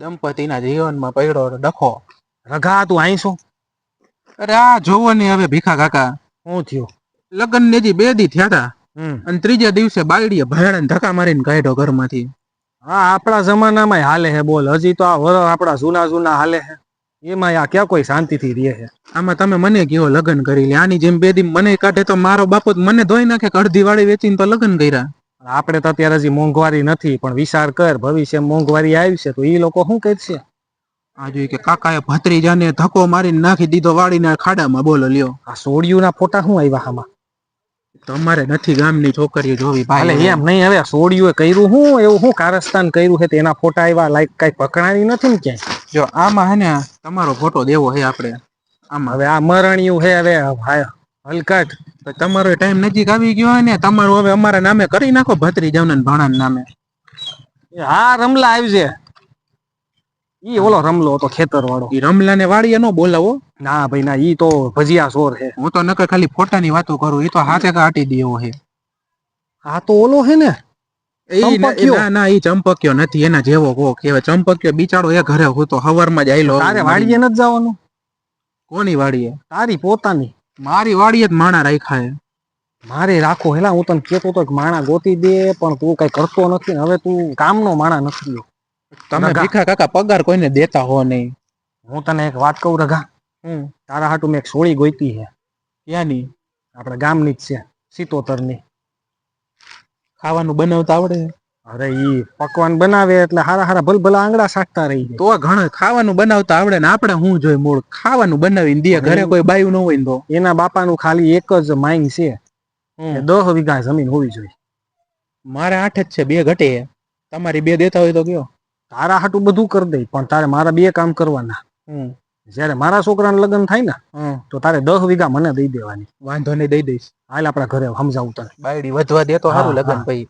દંપતીના જીવનમાં પડ્યો ડખો. રઘા તું શું? અરે આ જોવો ને હવે ભીખા કાકા શું થયું. લગ્ન ને હજી બે દી થયા હતા અને ત્રીજા દિવસે બાયડીએ ભયાડાને ધક્કા મારીને કાઢ્યો ઘરમાંથી. હા આપણા જમાનામાં હાલે હે બોલ. હજી તો આ વર આપણા જૂના જૂના હાલે હે. એમાં આ ક્યાં કોઈ શાંતિથી રહે છે આમાં તમે મને કયો લગ્ન કરી લે? આની જેમ બે દી મને કાઢે તો મારો બાપો જ મને ધોઈ નાખે અડધી વાળી વેચીને તો લગ્ન કર્યા. આપણે તો અત્યારે હજી મોંઘવારી નથી પણ વિચાર કર ભવિષ્ય મોંઘવારી આવશે તો એ લોકો શું કરશે? આ જોઈ કે કાકાએ ભત્રીજાને ધક્કો મારીને નાખી દીધો વાળીને ખાડામાં બોલો લ્યો. આ સોડિયુંના ફોટા શું આવ્યા આમાં? તમારે નથી ગામની છોકરીઓ જોવી ભાઈ. એમ નહીં હવે સોડિયું કર્યું હું એવું હું કારસ્તાન કર્યું છે? તેના ફોટા આવ્યા લાઈક કઈ પકડાણી નથી ને ક્યાંય? જો આમાં હે ને તમારો ફોટો દેવો હે આપણે. આમાં. હવે આ મરણિયું હે હવે હલકટ. તમારો ટાઈમ નજીક આવી ગયો હોય ને તમારું હવે અમારા નામે કરી નાખો ભત્રીજાઓના ને ભાણાના નામે. હા રમલા આવજે. ઈ ઓલો રમલો હતો ખેતર વાળો ઈ રમલાને વાળીએ નો બોલાવો. ના ભાઈ ના ઈ તો ભજીયા સોર છે. હું તો નકર ખાલી ફોટાની વાતો કરું ઈ તો હાથે કાટી દેવો હે આ તો ઓલો છે ને ના ના ઈ ચંપક્યો નથી એના જેવો કો કહેવાય. ચંપક્યો બિચારો એ ઘરે હું તો હવારમાં જ આયલો તારે વાડીએ નથી જવાનું. કોની વાડીએ તારી પોતાની. મારી વાડીએ જ માણા રાખ્યા હે મારે રાખો હેલા હું તને કેતો તો કે માણા ગોતી દે પણ તું કઈ કરતો નથી હવે તું કામનો માણા નથી. તમે. ભીખા કાકા પગાર કોઈને દેતા હો નહીં. હું તને એક વાત કહું રઘા. હમ. તારા હાટુ મેં એક સોળી ગોઈતી છે. ક્યાંની? આપણા ગામની જ છે સિત્તોતરની ખાવાનું બનાવતા આવડે? અરે ઈ પકવાન બનાવે એટલે હારા હારા ભલભલા આંગળા સાટતા રહી તો ઘણા ખાવાનું બનાવતા આવડે ને આપણે શું જોઈએ મૂળ? ખાવાનું બનાવીને દે ઘરે કોઈ બાયું ન હોય તો. એના બાપાનું ખાલી એક જ માઇન છે દસ વીઘા જમીન હોવી જોઈએ. મારે આઠ જ છે બે ઘટે. તમારી બે દેતા હોય તો કયો? તારા હાટું બધું કરી દઈ પણ તારે મારા બે કામ કરવાના. જ્યારે મારા છોકરાને લગ્ન થાય ને તો તારે દસ વીઘા મને દઈ દેવાની. વાંધો નહીં દઈ દઈશ. હાલ આપણા ઘરે સમજાવું તને. બાયડી વધવા દે તો સારું લગન ભાઈ